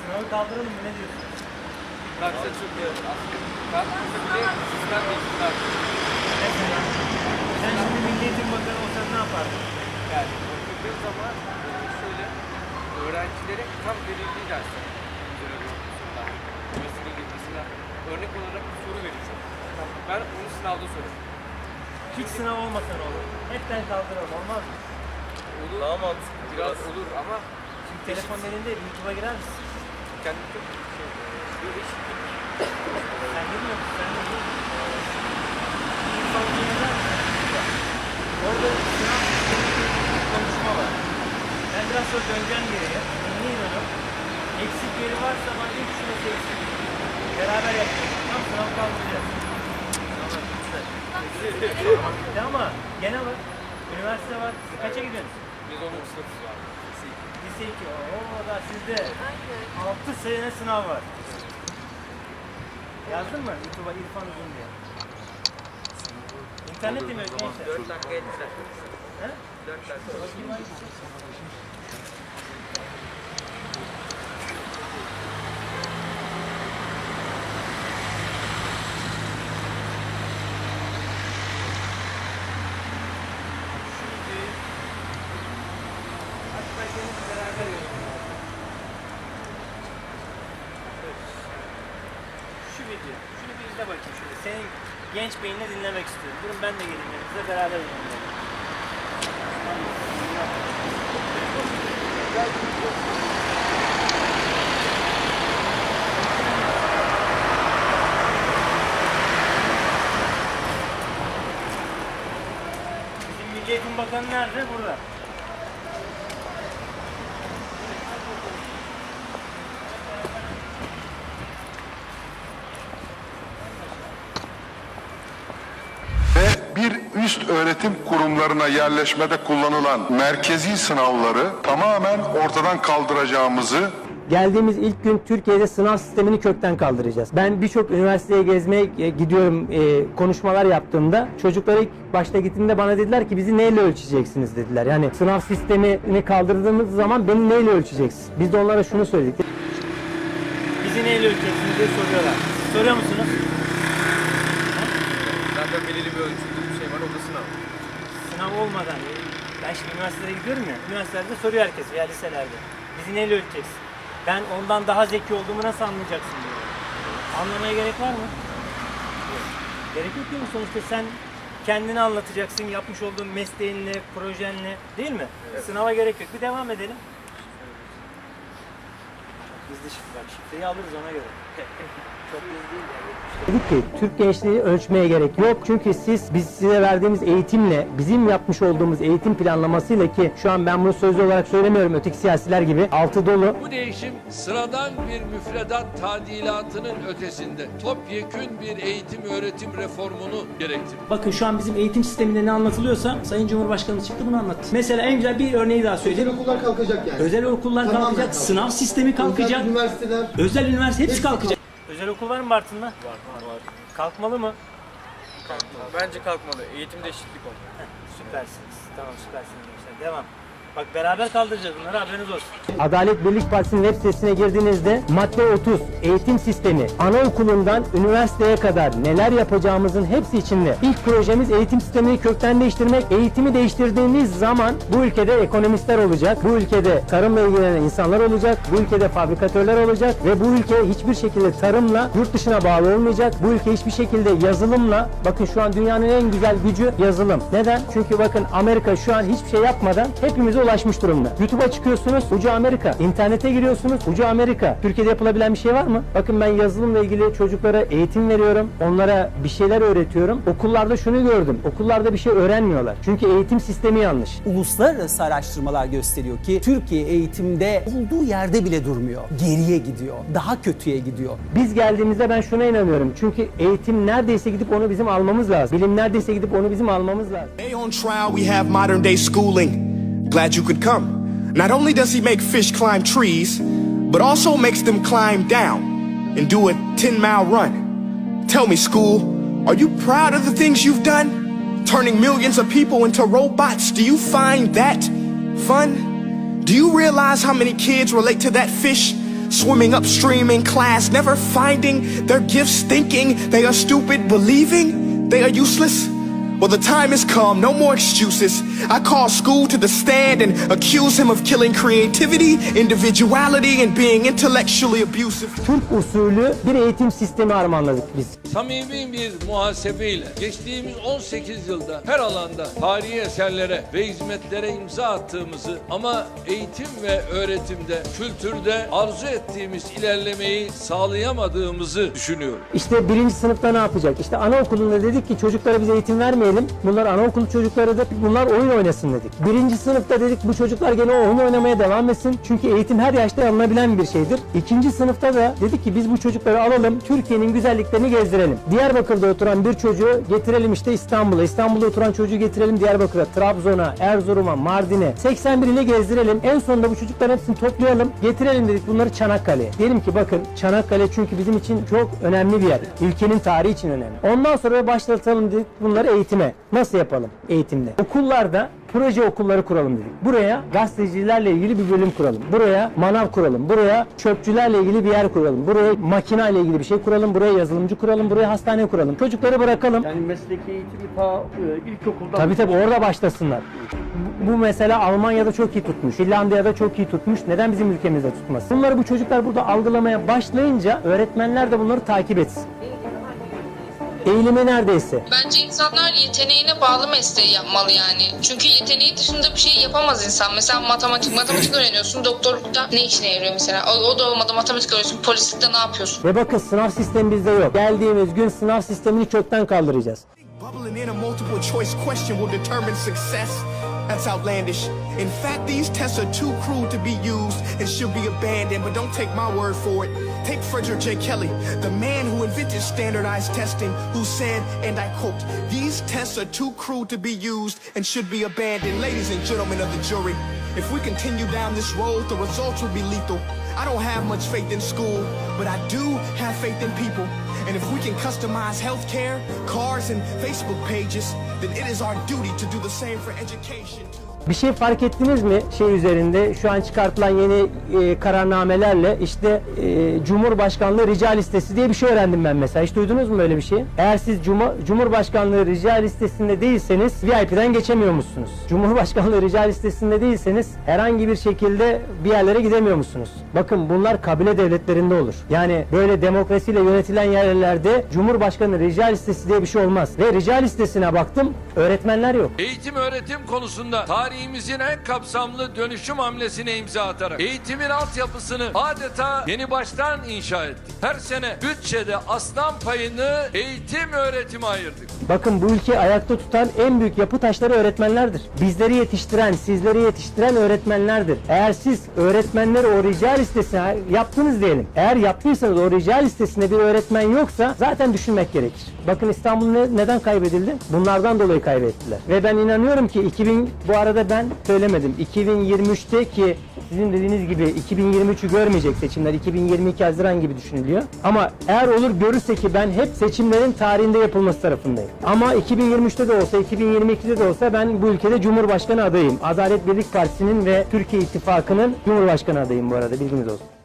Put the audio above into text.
Sınavı kaldıralım mı? Ne diyorsun? Baksa çok iyi olur. Ben bile sistem değiştirdim. Mesela sen şimdi Milli Eğitim Bakanı olsan ne yapardın? Yani bakıldığı zaman e, şöyle öğrencilere tam verildiği dersler güzel oluyor. Mesela mesela örnek olarak bir soru verecek. Ben onu sınavda sorarım. Hiç sınav olmasa ne olur? Hepten kaldıralım olmaz mı? Olur. Daha mantıklı. Biraz olur ama Şimdi telefon elinde YouTube'a girer misin? kendim çok şey böyle eşitlik. Sen bilmiyor musun? Sen de girer Orada sınav bir konuşma var. Ben biraz sonra döneceğim geriye. Dinleyin onu. Eksik yeri varsa bana ilk şurası eksik. Beraber yapacağız. Tam sınav kaldıracağız. Bitti ama gene var. Üniversite var. Siz kaça gidiyorsunuz? Biz onun sınıfı var. Lise 2. Oo da sizde 6 sene sınav var. Yazdın mı? YouTube'a İrfan Uzun diye. İnternet mi gençler? 4 dakika ettiler. He? 4 dakika. Bakayım hangisi? Şimdi hatta gelin beraber yorumlayalım. Video, şunu bir izle bakayım şöyle. Senin genç beynini dinlemek istiyorum. Durun ben de geleyim yanınıza beraber yorumlayalım. Bizim Milli Eğitim Bakanı nerede? Burada. ve bir üst öğretim kurumlarına yerleşmede kullanılan merkezi sınavları tamamen ortadan kaldıracağımızı Geldiğimiz ilk gün Türkiye'de sınav sistemini kökten kaldıracağız. Ben birçok üniversiteye gezmeye e, gidiyorum, e, konuşmalar yaptığımda çocuklara ilk başta gittiğimde bana dediler ki bizi neyle ölçeceksiniz dediler. Yani sınav sistemini kaldırdığımız zaman beni neyle ölçeceksiniz? Biz de onlara şunu söyledik. Bizi neyle ölçeceksiniz diye soruyorlar. Soruyor musunuz? Zaten belirli bir ölçüde bir şey var. O da sınav. Sınav olmadan. Ben şimdi üniversitelere gidiyorum ya. Üniversitelerde soruyor herkes veya liselerde. Bizi neyle ölçeceksin? Ben ondan daha zeki olduğumu nasıl anlayacaksın diyor. Anlamaya gerek var mı? Yok. Gerek yok değil mi? Sonuçta sen kendini anlatacaksın. Yapmış olduğun mesleğinle, projenle. Değil mi? Sınava gerek yok. Bir devam edelim. Gizli şifre. Şifreyi alırız ona göre. Dedik ki Türk gençliği ölçmeye gerek yok. Çünkü siz biz size verdiğimiz eğitimle, bizim yapmış olduğumuz eğitim planlamasıyla ki şu an ben bunu sözlü olarak söylemiyorum öteki siyasiler gibi altı dolu. Bu değişim sıradan bir müfredat tadilatının ötesinde topyekün bir eğitim öğretim reformunu gerektirir. Bakın şu an bizim eğitim sisteminde ne anlatılıyorsa Sayın Cumhurbaşkanı çıktı bunu anlattı. Mesela en güzel bir örneği daha Özel söyleyeceğim. okullar kalkacak yani. Özel okullar Tamamen kalkacak, kalkacak. sınav sistemi kalkacak, Özel üniversiteler. özel üniversite hepsi Hepsi kalkacak. Özel okul var mı Bartın'da? Var, var. Kalkmalı mı? Bence kalkmalı. Eğitimde eşitlik olmalı. Süpersiniz. Tamam süpersiniz gençler. Devam. Bak beraber kaldıracağız bunları haberiniz olsun. Adalet Birlik Partisi'nin web sitesine girdiğinizde madde 30 eğitim sistemi anaokulundan üniversiteye kadar neler yapacağımızın hepsi içinde. İlk projemiz eğitim sistemini kökten değiştirmek. Eğitimi değiştirdiğimiz zaman bu ülkede ekonomistler olacak. Bu ülkede tarımla ilgilenen insanlar olacak. Bu ülkede fabrikatörler olacak ve bu ülke hiçbir şekilde tarımla yurt dışına bağlı olmayacak. Bu ülke hiçbir şekilde yazılımla bakın şu an dünyanın en güzel gücü yazılım. Neden? Çünkü bakın Amerika şu an hiçbir şey yapmadan hepimize ulaşmış durumda. YouTube'a çıkıyorsunuz ucu Amerika. İnternete giriyorsunuz ucu Amerika. Türkiye'de yapılabilen bir şey var mı? Bakın ben yazılımla ilgili çocuklara eğitim veriyorum. Onlara bir şeyler öğretiyorum. Okullarda şunu gördüm. Okullarda bir şey öğrenmiyorlar. Çünkü eğitim sistemi yanlış. Uluslararası araştırmalar gösteriyor ki Türkiye eğitimde olduğu yerde bile durmuyor. Geriye gidiyor. Daha kötüye gidiyor. Biz geldiğimizde ben şuna inanıyorum. Çünkü eğitim neredeyse gidip onu bizim almamız lazım. Bilim neredeyse gidip onu bizim almamız lazım. Today on trial, we have modern day schooling. Glad you could come. Not only does he make fish climb trees, but also makes them climb down and do a 10 mile run. Tell me, school, are you proud of the things you've done? turning millions of people into robots. Do you find that fun? Do you realize how many kids relate to that fish? Swimming upstream in class, never finding their gifts, thinking they are stupid, believing they are useless? Well, the time has come, no more excuses. I call school to the stand and accuse him of killing creativity, individuality, and being intellectually abusive. Türk usulü bir eğitim sistemi armağanladık biz. Samimi bir muhasebeyle geçtiğimiz 18 yılda her alanda tarihi eserlere ve hizmetlere imza attığımızı ama eğitim ve öğretimde, kültürde arzu ettiğimiz ilerlemeyi sağlayamadığımızı düşünüyorum. İşte birinci sınıfta ne yapacak? İşte anaokulunda dedik ki çocuklara biz eğitim vermeyelim. Bunlar anaokulu çocuklarıdır. Bunlar oyun oynasın dedik. Birinci sınıfta dedik bu çocuklar gene oyun oynamaya devam etsin. Çünkü eğitim her yaşta alınabilen bir şeydir. İkinci sınıfta da dedik ki biz bu çocukları alalım. Türkiye'nin güzelliklerini gezdirelim. Diyarbakır'da oturan bir çocuğu getirelim işte İstanbul'a. İstanbul'da oturan çocuğu getirelim Diyarbakır'a, Trabzon'a, Erzurum'a, Mardin'e. 81 ile gezdirelim. En sonunda bu çocukların hepsini toplayalım. Getirelim dedik bunları Çanakkale'ye. Diyelim ki bakın Çanakkale çünkü bizim için çok önemli bir yer. Ülkenin tarihi için önemli. Ondan sonra başlatalım dedik bunları eğitime. Nasıl yapalım eğitimde? Okullarda proje okulları kuralım dedik. Buraya gazetecilerle ilgili bir bölüm kuralım. Buraya manav kuralım. Buraya çöpçülerle ilgili bir yer kuralım. Buraya makina ile ilgili bir şey kuralım. Buraya yazılımcı kuralım. Buraya hastane kuralım. Çocukları bırakalım. Yani mesleki eğitimi ta e, ilkokuldan Tabii tabii orada başlasınlar. Bu, bu mesela Almanya'da çok iyi tutmuş. Finlandiya'da çok iyi tutmuş. Neden bizim ülkemizde tutmaz? Bunları bu çocuklar burada algılamaya başlayınca öğretmenler de bunları takip etsin. Eğilimi neredeyse. Bence insanlar yeteneğine bağlı mesleği yapmalı yani. Çünkü yeteneği dışında bir şey yapamaz insan. Mesela matematik, matematik öğreniyorsun. Doktorlukta ne işine yarıyor mesela? O, o da olmadı matematik öğreniyorsun. Polislikte ne yapıyorsun? Ve bakın sınav sistemi bizde yok. Geldiğimiz gün sınav sistemini kökten kaldıracağız. Bubbling in a multiple choice question will determine success. That's outlandish. In fact, these tests are too crude to be used and should be abandoned, but don't take my word for it. Take Frederick J. Kelly, the man who invented standardized testing, who said, and I quote, These tests are too crude to be used and should be abandoned. Ladies and gentlemen of the jury, if we continue down this road, the results will be lethal. I don't have much faith in school, but I do have faith in people. And if we can customize healthcare, cars, and Facebook pages, then it is our duty to do the same for education. Bir şey fark ettiniz mi şey üzerinde şu an çıkartılan yeni e, kararnamelerle işte e, Cumhurbaşkanlığı rica listesi diye bir şey öğrendim ben mesela. Hiç duydunuz mu böyle bir şey? Eğer siz Cuma, Cumhurbaşkanlığı rica listesinde değilseniz VIP'den geçemiyormuşsunuz. Cumhurbaşkanlığı rica listesinde değilseniz herhangi bir şekilde bir yerlere gidemiyormuşsunuz. Bakın bunlar kabile devletlerinde olur. Yani böyle demokrasiyle yönetilen yerlerde Cumhurbaşkanı rica listesi diye bir şey olmaz. Ve rica listesine baktım öğretmenler yok. Eğitim öğretim konusunda tarihimizin en kapsamlı dönüşüm hamlesine imza atarak eğitimin altyapısını adeta yeni baştan inşa ettik. Her sene bütçede aslan payını eğitim öğretime ayırdık. Bakın bu ülkeyi ayakta tutan en büyük yapı taşları öğretmenlerdir. Bizleri yetiştiren, sizleri yetiştiren öğretmenlerdir. Eğer siz öğretmenleri o rica listesine yaptınız diyelim. Eğer yaptıysanız o rica listesinde bir öğretmen yoksa zaten düşünmek gerekir. Bakın İstanbul ne- neden kaybedildi? Bunlardan dolayı kaybettiler. Ve ben inanıyorum ki 2000 bu arada ben söylemedim. 2023'te ki sizin dediğiniz gibi 2023'ü görmeyecek seçimler 2022 Haziran gibi düşünülüyor. Ama eğer olur görürse ki ben hep seçimlerin tarihinde yapılması tarafındayım. Ama 2023'te de olsa 2022'de de olsa ben bu ülkede Cumhurbaşkanı adayım. Adalet Birlik Partisi'nin ve Türkiye İttifakı'nın Cumhurbaşkanı adayım bu arada bilginiz olsun.